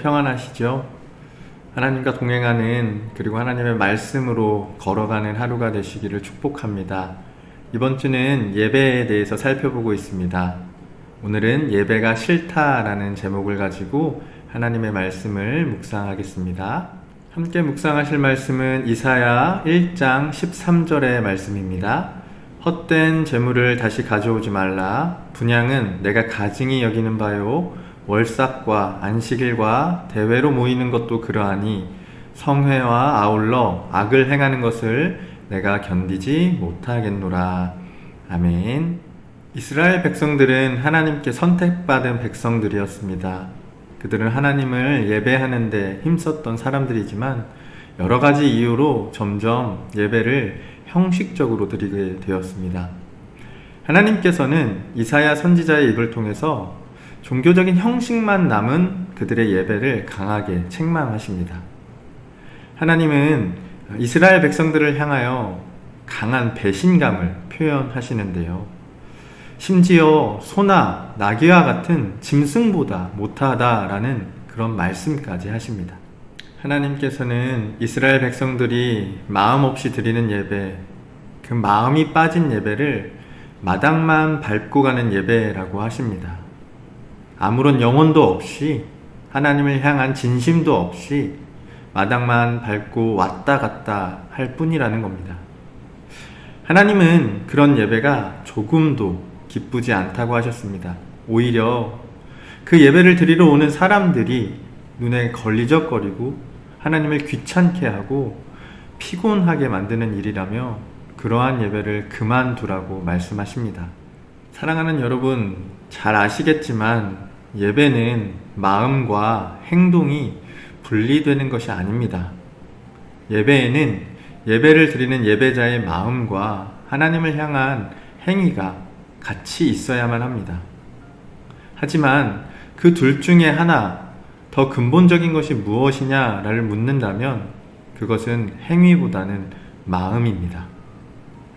평안하시죠? 하나님과 동행하는 그리고 하나님의 말씀으로 걸어가는 하루가 되시기를 축복합니다. 이번 주는 예배에 대해서 살펴보고 있습니다. 오늘은 예배가 싫다라는 제목을 가지고 하나님의 말씀을 묵상하겠습니다. 함께 묵상하실 말씀은 이사야 1장 13절의 말씀입니다. 헛된 재물을 다시 가져오지 말라. 분양은 내가 가증히 여기는 바요. 월삭과 안식일과 대회로 모이는 것도 그러하니 성회와 아울러 악을 행하는 것을 내가 견디지 못하겠노라. 아멘. 이스라엘 백성들은 하나님께 선택받은 백성들이었습니다. 그들은 하나님을 예배하는데 힘썼던 사람들이지만 여러 가지 이유로 점점 예배를 형식적으로 드리게 되었습니다. 하나님께서는 이사야 선지자의 입을 통해서 종교적인 형식만 남은 그들의 예배를 강하게 책망하십니다. 하나님은 이스라엘 백성들을 향하여 강한 배신감을 표현하시는데요. 심지어 소나 나귀와 같은 짐승보다 못하다라는 그런 말씀까지 하십니다. 하나님께서는 이스라엘 백성들이 마음 없이 드리는 예배, 그 마음이 빠진 예배를 마당만 밟고 가는 예배라고 하십니다. 아무런 영혼도 없이 하나님을 향한 진심도 없이 마당만 밟고 왔다 갔다 할 뿐이라는 겁니다. 하나님은 그런 예배가 조금도 기쁘지 않다고 하셨습니다. 오히려 그 예배를 드리러 오는 사람들이 눈에 걸리적거리고 하나님을 귀찮게 하고 피곤하게 만드는 일이라며 그러한 예배를 그만두라고 말씀하십니다. 사랑하는 여러분, 잘 아시겠지만 예배는 마음과 행동이 분리되는 것이 아닙니다. 예배에는 예배를 드리는 예배자의 마음과 하나님을 향한 행위가 같이 있어야만 합니다. 하지만 그 둘 중에 하나 더 근본적인 것이 무엇이냐를 묻는다면 그것은 행위보다는 마음입니다.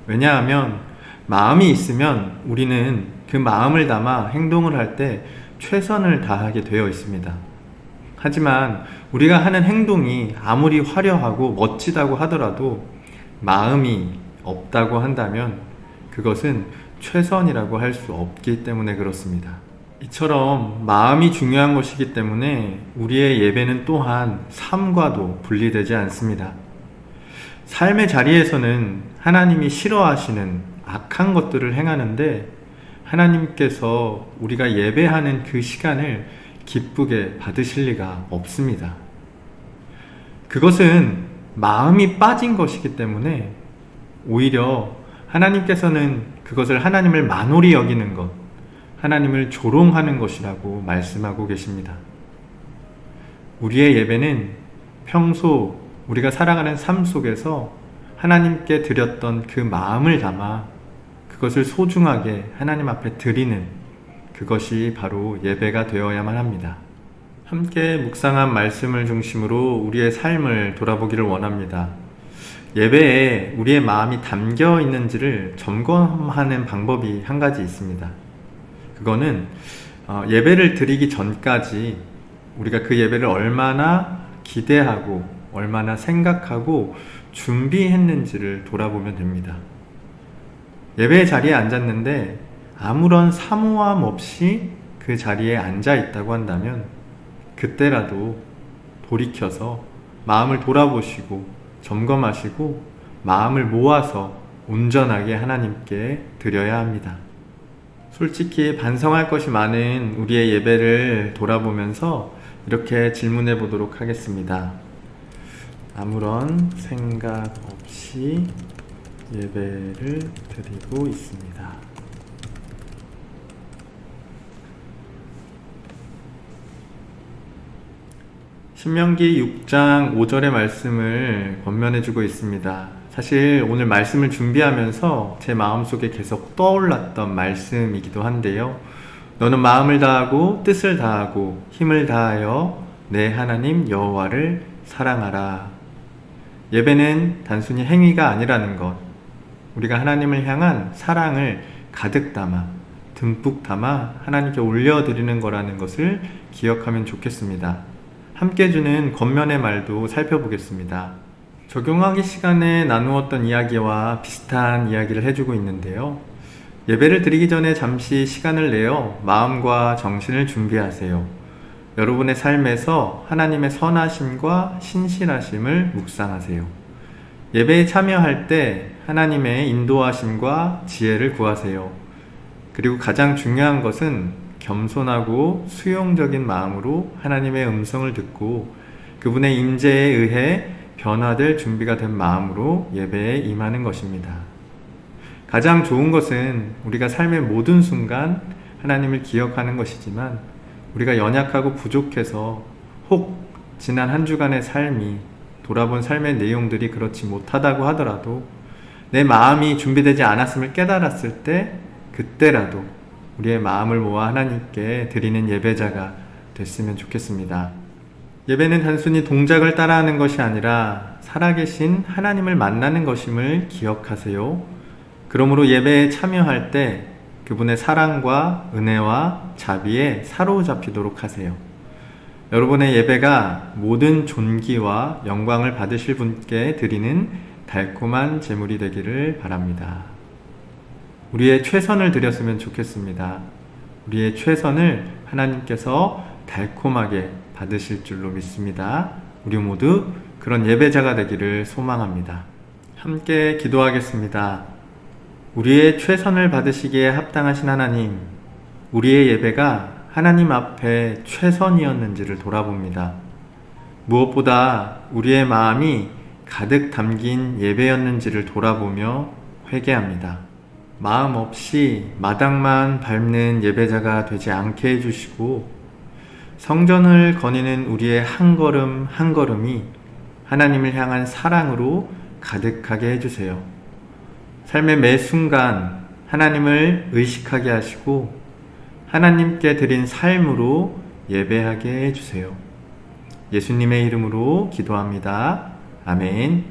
왜냐하면 마음이 있으면 우리는 그 마음을 담아 행동을 할 때 최선을 다하게 되어 있습니다. 하지만 우리가 하는 행동이 아무리 화려하고 멋지다고 하더라도 마음이 없다고 한다면 그것은 최선이라고 할 수 없기 때문에 그렇습니다. 이처럼 마음이 중요한 것이기 때문에 우리의 예배는 또한 삶과도 분리되지 않습니다. 삶의 자리에서는 하나님이 싫어하시는 악한 것들을 행하는데 하나님께서 우리가 예배하는 그 시간을 기쁘게 받으실 리가 없습니다. 그것은 마음이 빠진 것이기 때문에 오히려 하나님께서는 그것을 하나님을 만홀히 여기는 것, 하나님을 조롱하는 것이라고 말씀하고 계십니다. 우리의 예배는 평소 우리가 살아가는 삶 속에서 하나님께 드렸던 그 마음을 담아 그것을 소중하게 하나님 앞에 드리는 그것이 바로 예배가 되어야만 합니다. 함께 묵상한 말씀을 중심으로 우리의 삶을 돌아보기를 원합니다. 예배에 우리의 마음이 담겨 있는지를 점검하는 방법이 한 가지 있습니다. 그거는 어, 예배를 드리기 전까지 우리가 그 예배를 얼마나 기대하고 얼마나 생각하고 준비했는지를 돌아보면 됩니다. 예배 자리에 앉았는데 아무런 사모함 없이 그 자리에 앉아 있다고 한다면 그때라도 돌이켜서 마음을 돌아보시고 점검하시고 마음을 모아서 온전하게 하나님께 드려야 합니다. 솔직히 반성할 것이 많은 우리의 예배를 돌아보면서 이렇게 질문해 보도록 하겠습니다. 아무런 생각 없이 예배를 드리고 있습니다. 신명기 6장 5절의 말씀을 권면해 주고 있습니다. 사실 오늘 말씀을 준비하면서 제 마음속에 계속 떠올랐던 말씀이기도 한데요. 너는 마음을 다하고 뜻을 다하고 힘을 다하여 내 하나님 여호와를 사랑하라. 예배는 단순히 행위가 아니라는 것. 우리가 하나님을 향한 사랑을 가득 담아 듬뿍 담아 하나님께 올려드리는 거라는 것을 기억하면 좋겠습니다. 함께 주는 겉면의 말도 살펴보겠습니다. 적용하기 시간에 나누었던 이야기와 비슷한 이야기를 해주고 있는데요. 예배를 드리기 전에 잠시 시간을 내어 마음과 정신을 준비하세요. 여러분의 삶에서 하나님의 선하심과 신실하심을 묵상하세요. 예배에 참여할 때 하나님의 인도하심과 지혜를 구하세요. 그리고 가장 중요한 것은 겸손하고 수용적인 마음으로 하나님의 음성을 듣고 그분의 임재에 의해 변화될 준비가 된 마음으로 예배에 임하는 것입니다. 가장 좋은 것은 우리가 삶의 모든 순간 하나님을 기억하는 것이지만 우리가 연약하고 부족해서 혹 지난 한 주간의 삶이 돌아본 삶의 내용들이 그렇지 못하다고 하더라도 내 마음이 준비되지 않았음을 깨달았을 때 그때라도 우리의 마음을 모아 하나님께 드리는 예배자가 됐으면 좋겠습니다. 예배는 단순히 동작을 따라하는 것이 아니라 살아계신 하나님을 만나는 것임을 기억하세요. 그러므로 예배에 참여할 때 그분의 사랑과 은혜와 자비에 사로잡히도록 하세요. 여러분의 예배가 모든 존귀와 영광을 받으실 분께 드리는 달콤한 제물이 되기를 바랍니다. 우리의 최선을 드렸으면 좋겠습니다. 우리의 최선을 하나님께서 달콤하게 받으실 줄로 믿습니다. 우리 모두 그런 예배자가 되기를 소망합니다. 함께 기도하겠습니다. 우리의 최선을 받으시기에 합당하신 하나님, 우리의 예배가 하나님 앞에 최선이었는지를 돌아봅니다. 무엇보다 우리의 마음이 가득 담긴 예배였는지를 돌아보며 회개합니다. 마음 없이 마당만 밟는 예배자가 되지 않게 해주시고 성전을 거니는 우리의 한 걸음 한 걸음이 하나님을 향한 사랑으로 가득하게 해주세요. 삶의 매 순간 하나님을 의식하게 하시고 하나님께 드린 삶으로 예배하게 해주세요. 예수님의 이름으로 기도합니다. 아멘.